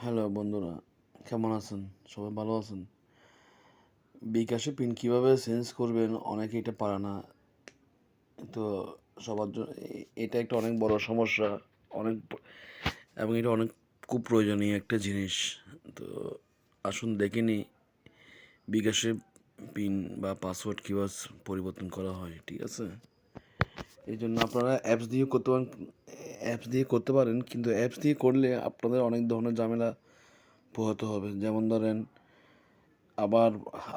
Hello বন্ধুরা, কেমন আছেন? সবাই ভালো আছেন? বিকাশে পিন কীভাবে চেঞ্জ করবেন অনেকে এটা পারে না। তো সবার জন্য এটা একটা অনেক বড় সমস্যা, অনেক এবং এটা অনেক খুব প্রয়োজনীয় একটা জিনিস। তো আসুন দেখে নিই বিকাশে পিন বা পাসওয়ার্ড কীভাবে পরিবর্তন করা হয়, ঠিক আছে? এই জন্য আপনারা অ্যাপস দিয়ে করতে পারেন অ্যাপস দিয়ে করতে পারেন, কিন্তু অ্যাপস দিয়ে করলে আপনাদের অনেক ধরনের ঝামেলা পোহাতে হবে। যেমন ধরেন, আবার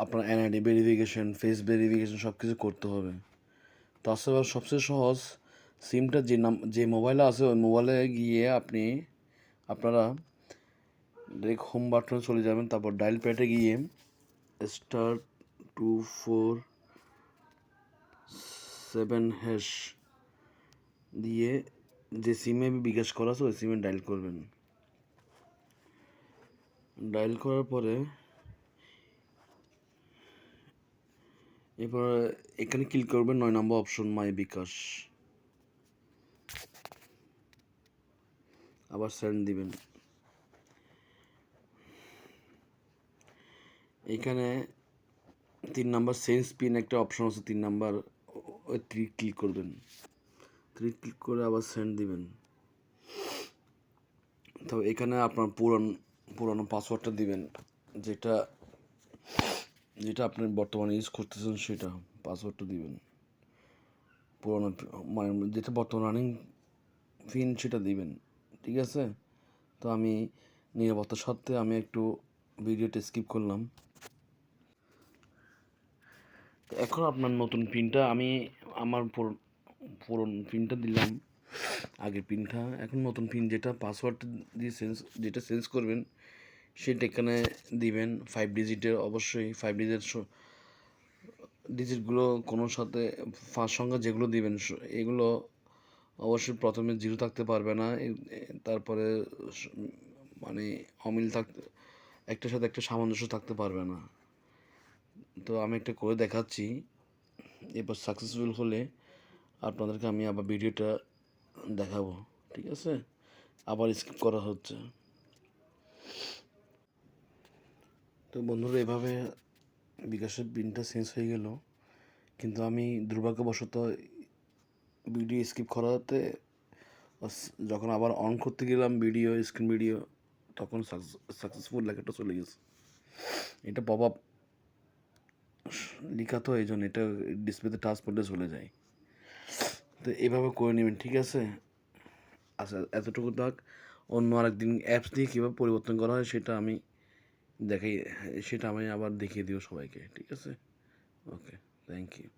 আপনার এনআইডি ভেরিফিকেশন ফেস ভেরিফিকেশন সব কিছু করতে হবে। তাছাড়া সবচেয়ে সহজ সিমটা যে নাম, যে মোবাইলে আছে, ওই মোবাইলে গিয়ে আপনি, আপনারা ডাইরেক্ট হোম বাটনে চলে যাবেন, তারপর ডায়াল প্যাডে গিয়ে star two four seven hash দিয়ে যে সিমে বিকাশ করা আছে, ওই সিমে ডায়াল করবেন। ডায়াল করার পরে এরপর এখানে ক্লিক করবেন নয় নম্বর অপশন মাই বিকাশ আবার সেন্ড দিবেন। এখানে তিন নাম্বার সেন্স পিন একটা অপশন আছে, তিন নাম্বার, ওই ক্লিক করবেন। থ্রি ক্লিক করে আবার সেন্ড দিবেন। তো এখানে আপনার পুরান, পুরানো পাসওয়ার্ডটা দিবেন, যেটা যেটা আপনি বর্তমানে ইউজ করতেছেন সেটা পাসওয়ার্ডটা দিবেন। পুরোনো মানে যেটা বর্তমান রানিং পিন সেটা দিবেন, ঠিক আছে? তো আমি নিরাপত্তা সত্ত্বে আমি একটু ভিডিওটা স্কিপ করলাম। এখন আপনার নতুন পিনটা আমি আমার পুরনো পিনটা দিলাম, আগের পিনটা এখন নতুন পিন যেটা পাসওয়ার্ড দিয়ে চেঞ্জ যেটা চেঞ্জ করবেন, সেটা এখানে দিবেন। ফাইভ ডিজিটের অবশ্যই ফাইভ ডিজিট ডিজিটগুলো কোনো সাথে ফার্স্ট সংখ্যা যেগুলো দিবেন এগুলো অবশ্যই প্রথমে জিরো থাকতে পারবে না। তারপরে মানে অমিল থাকতে একটার সাথে একটা সামঞ্জস্য থাকতে পারবে না। তো আমি একটা করে দেখাচ্ছি। এরপর সাকসেসফুল হলে আপনাদেরকে আমি আবার ভিডিওটা দেখাবো, ঠিক আছে? আবার স্কিপ করা হচ্ছে। তো বন্ধুরা, এভাবে বিকাশের পিনটা চেঞ্জ হয়ে গেল। কিন্তু আমি দুর্ভাগ্যবশত ভিডিও স্কিপ করাতে যখন আবার অন করতে গেলাম ভিডিও স্ক্রিন ভিডিও তখন সাকসেসফুল লেখাটা চলে গেছে। এটা পপ আপ লেখা তো এই জন্য এটা ডিসপ্লেতে টাচ করলে চলে যায়। তো এভাবে করে নেবেন, ঠিক আছে? আচ্ছা এতটুকু থাক। অন্য আরেকদিন অ্যাপস দিয়ে কীভাবে পরিবর্তন করা হয় সেটা আমি দেখাই, সেটা আমি আবার দেখিয়ে দিও সবাইকে, ঠিক আছে? Okay thank you